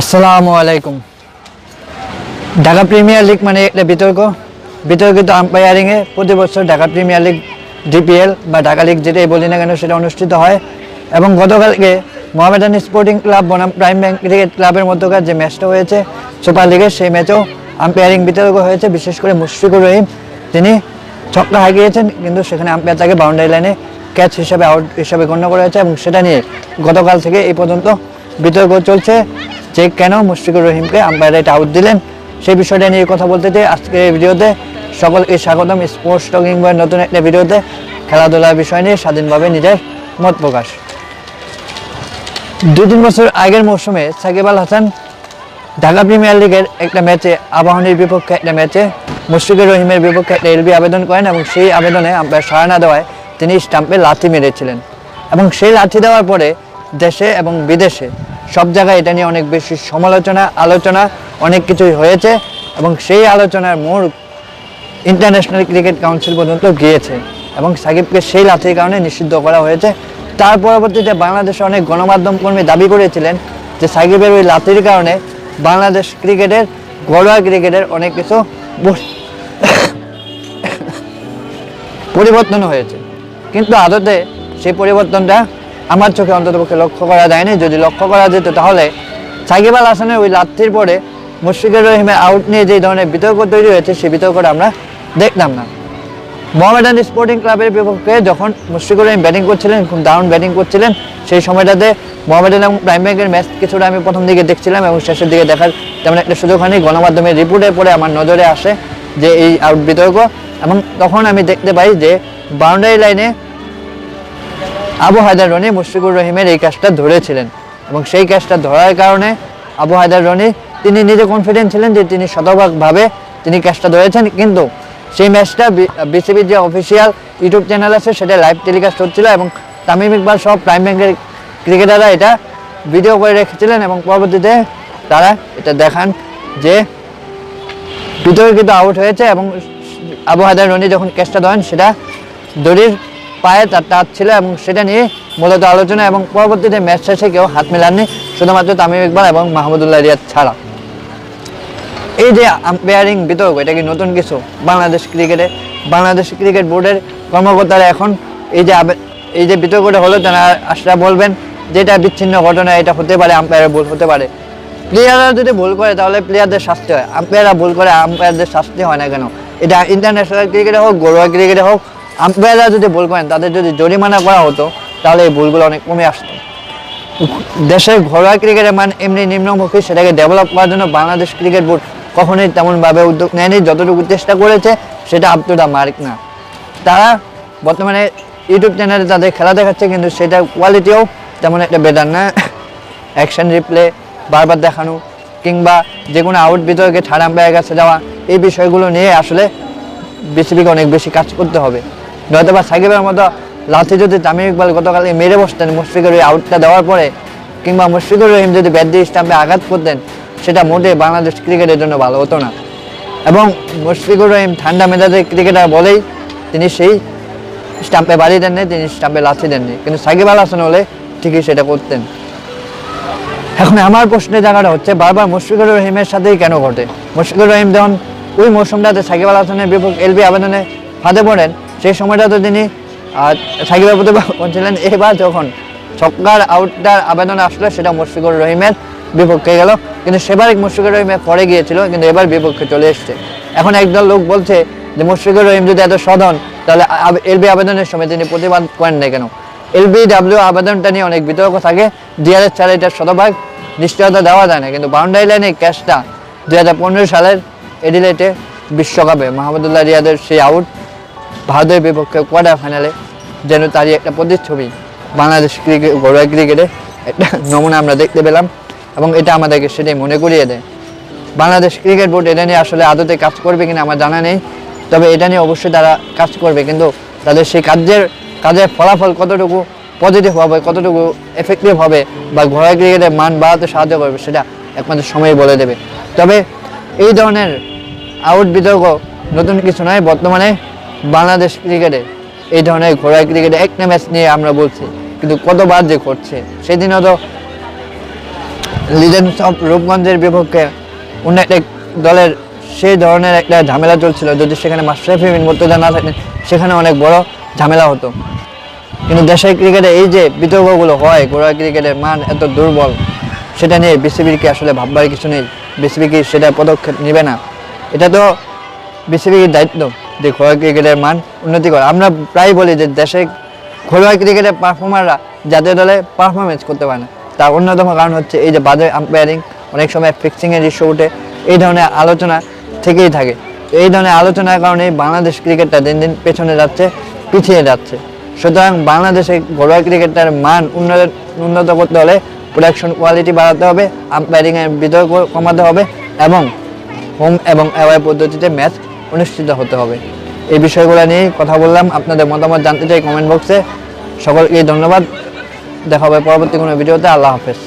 আসসালামু আলাইকুম। Dhaka premier league মানে একটা বিতর্ক। বিতর্কিত আম্পায়ারিংয়ে প্রতি বছর ঢাকা প্রিমিয়ার লিগ ডিপিএল বা ঢাকা লিগ যেটাই বলি না কেন সেটা অনুষ্ঠিত হয়। এবং গতকালকে মোহামেডান স্পোর্টিং ক্লাব বনাম প্রাইম ব্যাংক ক্রিকেট ক্লাবের মধ্যকার যে ম্যাচটা হয়েছে, সুপার লিগের সেই ম্যাচেও আম্পায়ারিং বিতর্ক হয়েছে, বিশেষ করে মুশফিকুর রহিম। তিনি ছক্কা হাঁকিয়েছেন কিন্তু সেখানে আম্পায়ার তাকে বাউন্ডারি লাইনে ক্যাচ হিসাবে আউট হিসাবে গণ্য করা হয়েছে। এবং সেটা নিয়ে গতকাল থেকে এই পর্যন্ত বিতর্ক চলছে। যে কেন মুশফিকুর রহিমকে আম্পায়ার এটা আউট দিলেন, সেই বিষয়টা নিয়ে কথা বলতে চাই আজকে এই ভিডিওতে। সকলকে স্বাগতম স্পোর্টস টকিং বয়ের নতুন একটা ভিডিওতে। খেলাধুলার বিষয় নিয়ে স্বাধীনভাবে নিজের মত প্রকাশ। দুই তিন বছর আগের মৌসুমে সাকিব আল হাসান ঢাকা প্রিমিয়ার লিগের একটা ম্যাচে আবাহনীর বিপক্ষে একটা ম্যাচে মুশফিকুর রহিমের বিপক্ষে একটা এলবি আবেদন করেন এবং সেই আবেদনে আম্পায়ার সাড়া না দেওয়ায় তিনি স্টাম্পে লাথি মেরেছিলেন। এবং সেই লাথি দেওয়ার পরে দেশে এবং বিদেশে সব জায়গায় এটা নিয়ে অনেক বেশি সমালোচনা, আলোচনা, অনেক কিছুই হয়েছে এবং সেই আলোচনার মোড় ইন্টারন্যাশনাল ক্রিকেট কাউন্সিল পর্যন্ত গিয়েছে এবং সাকিবকে সেই লাথির কারণে নিষিদ্ধ করা হয়েছে। তার পরবর্তীতে বাংলাদেশে অনেক গণমাধ্যম কর্মী দাবি করেছিলেন যে সাকিবের ওই লাথির কারণে বাংলাদেশ ক্রিকেটের, ঘরোয়া ক্রিকেটের অনেক কিছু পরিবর্তন হয়েছে। কিন্তু আদতে সেই পরিবর্তনটা আমার চোখে অন্ততপক্ষে লক্ষ্য করা যায়নি। যদি লক্ষ্য করা যেত তাহলে সাকিব আল হাসানের ওই লাত্তির পরে মুশফিকুর রহিমের আউট নিয়ে যে ধরনের বিতর্ক তৈরি হয়েছে, সেই বিতর্কটা আমরা দেখলাম না। মোহামেডান স্পোর্টিং ক্লাবের বিপক্ষে যখন মুশফিকুর রহিম ব্যাটিং করছিলেন, খুব দারুণ ব্যাটিং করছিলেন, সেই সময়টাতে মোহামেডান এবং প্রাইম ব্যাংকের ম্যাচ কিছুটা আমি প্রথম দিকে দেখছিলাম এবং শেষের দিকে দেখার তেমন একটা সুযোগ হয়নি। গণমাধ্যমের রিপোর্টের পরে আমার নজরে আসে যে এই আউট বিতর্ক এবং তখন আমি দেখতে পাই যে বাউন্ডারি লাইনে আবু হায়দার রনি মুশফিকুর রহিমের এই কাজটা ধরেছিলেন এবং সেই কাজটা ধরার কারণে আবু হায়দার রনি তিনি নিজে কনফিডেন্ট ছিলেন যে তিনি শতভাগভাবে তিনি কাজটা ধরেছেন। কিন্তু সেই ম্যাচটা বিসিবির যে অফিসিয়াল ইউটিউব চ্যানেল আছে, সেটা লাইভ টেলিকাস্ট হচ্ছিল এবং তামিম ইকবাল সব প্রাইম ব্যাংকের ক্রিকেটাররা এটা ভিডিও করে রেখেছিলেন এবং পরবর্তীতে তারা এটা দেখান যে বিতর্কিত আউট হয়েছে এবং আবু হায়দার রনি যখন ক্যাচটা ধরেন, সেটা দড়ির পায়ে তার টাচ ছিল এবং সেটা নিয়ে মূলত আলোচনা এবং পরবর্তীতে ম্যাচ শেষে কেউ হাত মেলাননি, শুধুমাত্র তামিম ইকবাল এবং মাহমুদুল্লাহ রিয়াদ ছাড়া। এই যে আম্পায়ারিং বিতর্ক, এটা কি নতুন কিছু? বাংলাদেশ ক্রিকেটে, বাংলাদেশ ক্রিকেট বোর্ডের কর্মকর্তারা এখন এই যে এই যে বিতর্কটা হলো, তারা আসরা বলবেন যে এটা বিচ্ছিন্ন ঘটনা, এটা হতে পারে আম্পায়ারের ভুল হতে পারে। প্লেয়াররা যদি ভুল করে, তাহলে প্লেয়ারদের শাস্তি হয়। আম্পায়াররা ভুল করে আম্পায়ারদের শাস্তি হয় না কেন? এটা ইন্টারন্যাশনাল ক্রিকেটে হোক, ঘরোয়া ক্রিকেটে হোক আম্পায়াররা যদি ভুল করেন, তাদের যদি জরিমানা করা হতো, তাহলে এই ভুলগুলো অনেক কমে আসতো। দেশের ঘরোয়া ক্রিকেটের মান এমনি নিম্নমুখী, সেটাকে ডেভেলপ করার জন্য বাংলাদেশ ক্রিকেট বোর্ড কখনোই তেমনভাবে উদ্যোগ নেয়নি। যতটুকু চেষ্টা করেছে, সেটা আপ টু দ্য মার্ক না। তারা বর্তমানে ইউটিউব চ্যানেলে তাদের খেলা দেখাচ্ছে, কিন্তু সেটা কোয়ালিটিও তেমন একটা বেটার না। অ্যাকশন রিপ্লে বারবার দেখানো, কিংবা যে কোনো আউট বিতর্কে ছাড় আম্পায়ার কাছে যাওয়া, এই বিষয়গুলো নিয়ে আসলে বিসিবিকে অনেক বেশি কাজ করতে হবে। নয়তো বা সাকিবের মতো লাথি যদি তামিম ইকবাল গতকাল মেরে বসতেন, মুশফিকের ওই আউটটা দেওয়ার পরে, কিংবা মুশফিকুর রহিম যদি ব্যাট দিয়ে স্টাম্পে আঘাত করতেন, সেটা মোটে বাংলাদেশ ক্রিকেটের জন্য ভালো হতো না। এবং মুশফিকুর রহিম ঠান্ডা মেজাজের ক্রিকেটার বলেই তিনি সেই স্টাম্পে বাড়ি দেননি, তিনি স্টাম্পে লাথি দেননি। কিন্তু সাকিব আল হাসান হলে ঠিকই সেটা করতেন। এখন আমার প্রশ্নের জায়গাটা হচ্ছে, বারবার মুশফিকুর রহিমের সাথেই কেন ঘটে? মুশফিকুর রহিম যখন ওই মৌসুমটাতে সাকিব আল হাসানের বিপক্ষে এলবি আবেদনে ফাঁদে পড়েন সেই সময়টাতে তিনি আহ, সাকিবের প্রতি বলছিলেন এবার যখন ছক্কার আউটটার আবেদন আসলো সেটা মুশফিকুর রহিমের বিপক্ষে গেল। কিন্তু সেবার মুশফিকুর রহিমের পরে গিয়েছিল কিন্তু এবার বিপক্ষে চলে এসছে। এখন একদল লোক বলছে যে মুশফিকুর রহিম যদি এত সদন তাহলে এলবি আবেদনের সময় তিনি প্রতিবাদ করেন না কেন? এলবি ডাব্লিউ আবেদনটা নিয়ে অনেক বিতর্ক থাকে। ডিআরএস ছাড়া এটা শতভাগ নিশ্চয়তা দেওয়া যায় না কিন্তু বাউন্ডারি লাইনে ক্যাচটা দু হাজার পনেরো সালের এডিলেটে বিশ্বকাপে মাহমুদুল্লাহ রিয়াদের সেই আউট ভারতের বিপক্ষে কোয়ার্টার ফাইনালে যেন তারই একটা প্রতিচ্ছবি বাংলাদেশ ক্রিকেট, ঘরোয়া ক্রিকেটে একটা নমুনা আমরা দেখতে পেলাম এবং এটা আমাদেরকে সেটাই মনে করিয়ে দেয়। বাংলাদেশ ক্রিকেট বোর্ড এটা নিয়ে আসলে আদতে কাজ করবে কিনা আমার জানা নেই, তবে এটা নিয়ে অবশ্যই তারা কাজ করবে। কিন্তু তাদের সেই কাজের কাজের ফলাফল কতটুকু পজিটিভ হবে, কতটুকু এফেক্টিভ হবে বা ঘোড়া ক্রিকেটের মান বাড়াতে সাহায্য করবে সেটা একমাত্র সময় বলে দেবে। তবে এই ধরনের আউট বিতর্ক নতুন কিছু নয়, বর্তমানে বাংলাদেশ ক্রিকেটে এই ধরনের ঘোড়ায় ক্রিকেটে একটা ম্যাচ নিয়ে আমরা বলছি, কিন্তু কতবার যে করছে সেদিনও তো লিজেন্ডস অফ রূপগঞ্জের বিপক্ষে অন্য একটা দলের সেই ধরনের একটা ঝামেলা চলছিল, যদি সেখানে মাস্টারফি বিন না থাকতেন, সেখানে অনেক বড় ঝামেলা হতো। কিন্তু দেশের ক্রিকেটে এই যে বিতর্কগুলো হয়, ঘরোয়া ক্রিকেটের মান এত দুর্বল, সেটা নিয়ে বিসিবির কি আসলে ভাববার কিছু নেই? বিসিবি কি সেটা পদক্ষেপ নেবে না? এটা তো বিসিবির দায়িত্ব। যে ঘরোয়া ক্রিকেটের মান উন্নতি করা। আমরা প্রায় বলি যে দেশে ঘরোয়া ক্রিকেটের পারফর্মাররা জাতীয় দলে পারফরমেন্স করতে পারে না। তার অন্যতম কারণ হচ্ছে এই যে বাজে আম্পায়ারিং অনেক সময় ফিক্সিংয়ের ইস্যু উঠে এই ধরনের আলোচনা থেকেই থাকে। এই ধরনের আলোচনার কারণে বাংলাদেশ ক্রিকেটটা দিন দিন পেছনে যাচ্ছে, পিছিয়ে যাচ্ছে। সুতরাং বাংলাদেশে ঘরোয়া ক্রিকেটের মান উন্নত উন্নত করতে হলে প্রোডাকশন কোয়ালিটি বাড়াতে হবে আম্পায়ারিংয়ের বিতর্ক কমাতে হবে এবং হোম এবং অ্যাওয়ে পদ্ধতিতে ম্যাচ অনুষ্ঠিত হতে হবে। এই বিষয়গুলো নিয়ে কথা বললাম। আপনাদের মতামত জানতে চাই কমেন্ট বক্সে সকলকে ধন্যবাদ। দেখা হবে পরবর্তী কোনো ভিডিওতে। আল্লাহ হাফেজ।